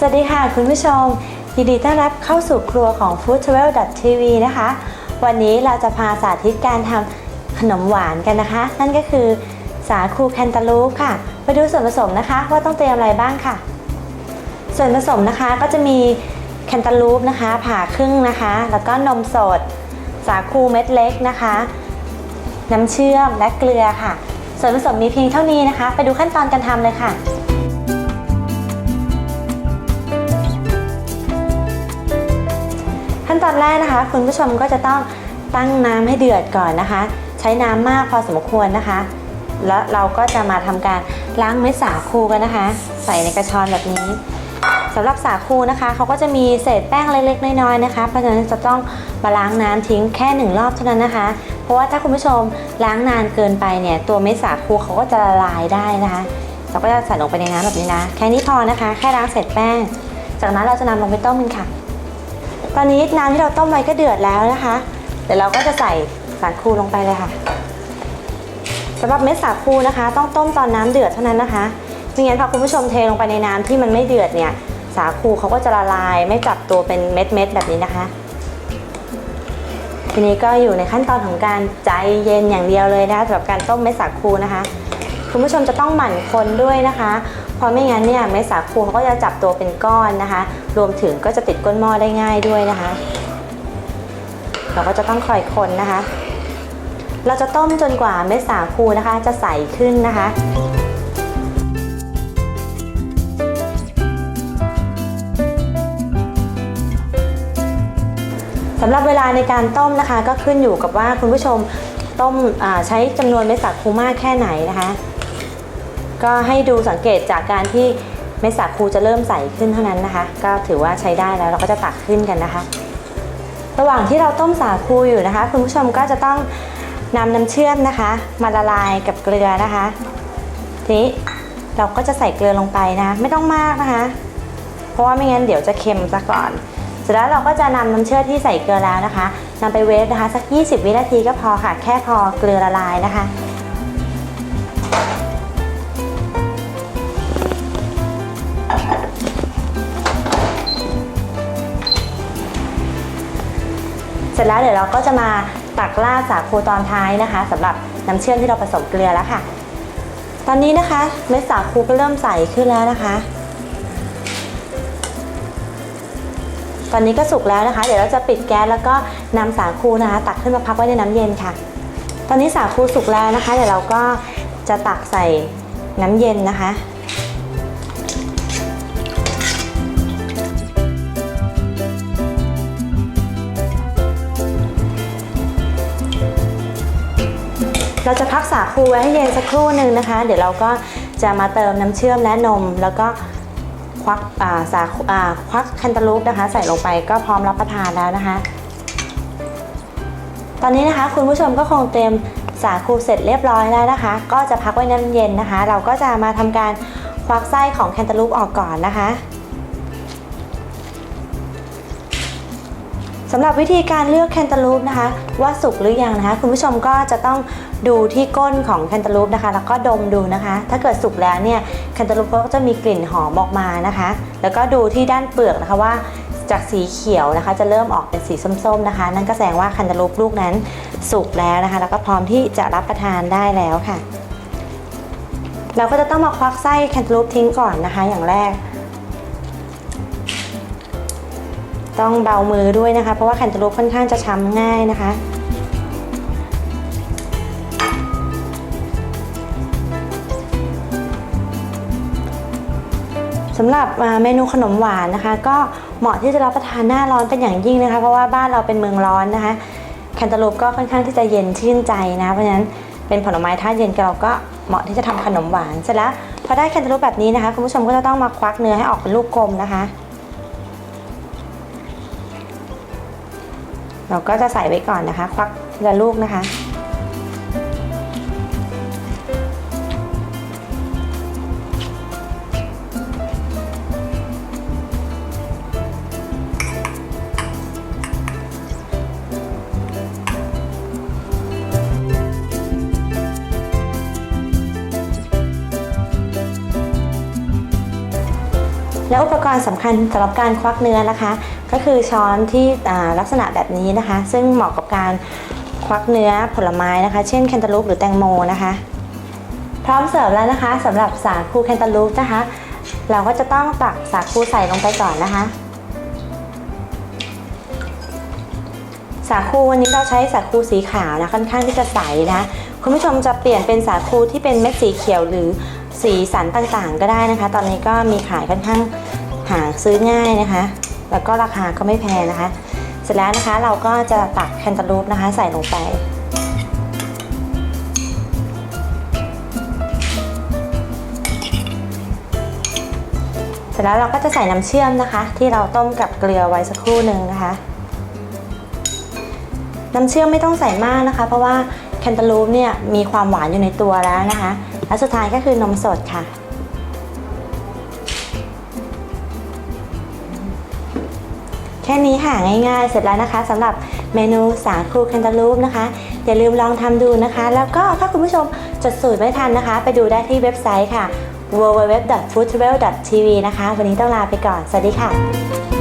สวัสดีค่ะคุณผู้ชม ยินดีต้อนรับเข้าสู่ครัวของ Food Travel TV นะคะ วันนี้เราจะพาสาธิตการทำขนมหวานกันนะคะ นั่นก็คือสาคูแคนตาลูปค่ะ ไปดูส่วนผสมนะคะว่าต้องเตรียมอะไรบ้างค่ะ ส่วนผสมนะคะก็จะมีแคนตาลูปนะคะ ผ่าครึ่งนะคะ แล้วก็นมสด สาคูเม็ดเล็กนะคะ น้ำเชื่อมและเกลือค่ะ ส่วนผสมมีเพียงเท่านี้นะคะ ไปดูขั้นตอนการทำเลยค่ะ นตอนแรกนะคะ คุณผู้ชมก็จะต้องตั้งน้ำให้เดือดก่อนนะคะ ใช้น้ำมากพอสมควรนะคะ แล้วเราก็จะมาทำการล้างเม็ดสาคูกันนะคะ ใส่ในกระชอนแบบนี้สำหรับสาคูนะคะเขาก็จะมีเศษแป้งเล็กๆน้อยๆนะคะเพราะฉะนั้นจะต้องมาล้างน้ำทิ้งแค่หนึ่งรอบเท่านั้นนะคะ เพราะว่าถ้าคุณผู้ชมล้างนานเกินไปเนี่ยตัวเม็ดสาคูเขาก็จะละลายได้นะคะเราก็จะใส่ลงไปในน้ำแบบนี้นะ แค่นี้พอนะคะ แค่ล้างเศษแป้ง จากนั้นเราจะนำลงไปต้มกันค่ะ ตอนนี้น้ำที่เราต้มไว้ก็เดือดแล้วนะคะ เดี๋ยวเราก็จะใส่สาคูลงไปเลยค่ะสำหรับเม็ดสาคูนะคะ ต้องต้มตอนน้ำเดือดเท่านั้นนะคะไม่งั้นพอคุณผู้ชมเทลงไปในน้ำที่มันไม่เดือดเนี่ยสาคูเขาก็จะละลาย ไม่จับตัวเป็นเม็ดเม็ดๆแบบนี้นะคะ ทีนี้ก็อยู่ในขั้นตอนของการใจเย็นอย่างเดียวเลยนะคะสำหรับการต้มเม็ดสาคูนะคะ คุณผู้ชมจะต้องหมั่นคนด้วยนะคะ เพราะไม่งั้นเนี่ยเม็ดสาคูเขาก็จะจับตัวเป็นก้อนนะคะ รวมถึงก็จะติดก้นหม้อได้ง่ายด้วยนะคะ เราก็จะต้องคอยคนนะคะ เราจะต้มจนกว่าเม็ดสาคูนะคะ จะใสขึ้นนะคะสำหรับเวลาในการต้มนะคะ ก็ขึ้นอยู่กับว่าคุณผู้ชมต้มใช้จำนวนเม็ดสาคูมากแค่ไหนนะคะ ก็ให้ดูสังเกตจากการที่เม็ดสาคูจะเริ่มใสขึ้นเท่านั้นนะคะ ก็ถือว่าใช้ได้แล้วเราก็จะตักขึ้นกันนะคะ ระหว่างที่เราต้มสาคูอยู่นะคะ คุณผู้ชมก็จะต้องนำน้ำเชื่อมนะคะ มาละลายกับเกลือนะคะทีนี้เราก็จะใส่เกลือลงไปนะคะไม่ต้องมากนะคะ เพราะว่าไม่งั้นเดี๋ยวจะเค็มซะก่อนเสร็จแล้วเราก็จะนำน้ำเชื่อมที่ใส่เกลือแล้วนะคะนำไปเวฟนะคะสัก 20 วินาทีก็พอค่ะ แค่พอเกลือละลายนะคะ สร็จแล้วเดี๋ยวเราก็จะมาตักราดสาคูตอนท้ายนะคะสำหรับน้ำเชื่อมที่เราผสมเกลือแล้วค่ะ ตอนนี้นะคะเม็ดสาคูก็เริ่มใสขึ้นแล้วนะคะ ตอนนี้ก็สุกแล้วนะคะ เดี๋ยวเราจะปิดแก๊สแล้วก็นำสาคูนะคะ ตักขึ้นมาพักไว้ในน้ำเย็นค่ะ ตอนนี้สาคูสุกแล้วนะคะ เดี๋ยวเราก็จะตักใส่น้ำเย็นนะคะ เราจะพักสาคูไว้ให้เย็นสักครู่หนึ่งนะคะ เดี๋ยวเราก็จะมาเติมน้ำเชื่อมและนม แล้วก็ควักสาคูควักแคนตาลูปนะคะ ใส่ลงไปก็พร้อมรับประทานแล้วนะคะ ตอนนี้นะคะคุณผู้ชมก็คงเตรียมสาคูเสร็จเรียบร้อยแล้วนะคะ ก็จะพักไว้น้ำเย็นนะคะ เราก็จะมาทำการควักไส้ของแคนตาลูปออกก่อนนะคะ สำหรับวิธีการเลือกแคนตาลูปนะคะ ว่าสุกหรือยังนะคะ คุณผู้ชมก็จะต้องดูที่ก้นของแคนตาลูปนะคะ แล้วก็ดมดูนะคะ ถ้าเกิดสุกแล้วเนี่ยแคนตาลูปก็จะมีกลิ่นหอมออกมานะคะ แล้วก็ดูที่ด้านเปลือกนะคะว่าจากสีเขียวนะคะ จะเริ่มออกเป็นสีส้มๆนะคะ นั่นก็แสดงว่าแคนตาลูปลูกนั้นสุกแล้วนะคะ แล้วก็พร้อมที่จะรับประทานได้แล้วค่ะ เราก็จะต้องมาควักไส้แคนตาลูปทิ้งก่อนนะคะ อย่างแรก ต้องเบามือด้วยนะคะ เพราะว่าแคนตาลูปค่อนข้างจะช้ำง่ายนะคะ สำหรับเมนูขนมหวานนะคะ ก็เหมาะที่จะรับประทานหน้าร้อนเป็นอย่างยิ่งนะคะ เพราะว่าบ้านเราเป็นเมืองร้อนนะคะแคนตาลูปก็ค่อนข้างที่จะเย็นชื่นใจนะเพราะฉะนั้นเป็นผลไม้ธาตุเย็นเราก็เหมาะที่จะทำขนมหวานเสร็จแล้วพอได้แคนตาลูปแบบนี้นะคะคุณผู้ชมก็จะต้องมาควักเนื้อให้ออกเป็นลูกกลมนะคะ เราก็จะใส่ไว้ก่อนนะคะ ควักทีละลูกนะคะ แล้วอุปกรณ์สำคัญสำหรับการควักเนื้อนะคะ ก็คือช้อนที่ลักษณะแบบนี้นะคะ ซึ่งเหมาะกับการควักเนื้อผลไม้นะคะ เช่นแคนตาลูปหรือแตงโมนะคะ พร้อมเสิร์ฟแล้วนะคะสำหรับสาคูแคนตาลูปนะคะ เราก็จะต้องตักสาคูใส่ลงไปก่อนนะคะ สาคูวันนี้เราใช้สาคูสีขาวนะค่อนข้างที่จะใสนะคุณผู้ชมจะเปลี่ยนเป็นสาคูที่เป็นเม็ดสีเขียวหรือสีสันต่างๆ ก็ได้นะคะ ตอนนี้ก็มีขายค่อนข้างหาซื้อง่ายนะคะ แล้วก็ราคาก็ไม่แพงนะคะ เสร็จแล้วนะคะเราก็จะตักแคนตาลูปนะคะ ใส่ลงไป เสร็จแล้วเราก็จะใส่น้ำเชื่อมนะคะ ที่เราต้มกับเกลือไว้สักครู่หนึ่งนะคะ น้ำเชื่อมไม่ต้องใส่มากนะคะ เพราะว่าแคนตาลูปเนี่ยมีความหวานอยู่ในตัวแล้วนะคะ และสุดท้ายก็คือนมสดค่ะ ค่นี้ค่ะง่ายๆ เสร็จแล้วนะคะสำหรับเมนูสาคูแคนตาลูปนะคะ อย่าลืมลองทำดูนะคะ แล้วก็ถ้าคุณผู้ชมจดสูตรไม่ทันนะคะ ไปดูได้ที่เว็บไซต์ค่ะ www.foodtravel.tv นะคะ วันนี้ต้องลาไปก่อน สวัสดีค่ะ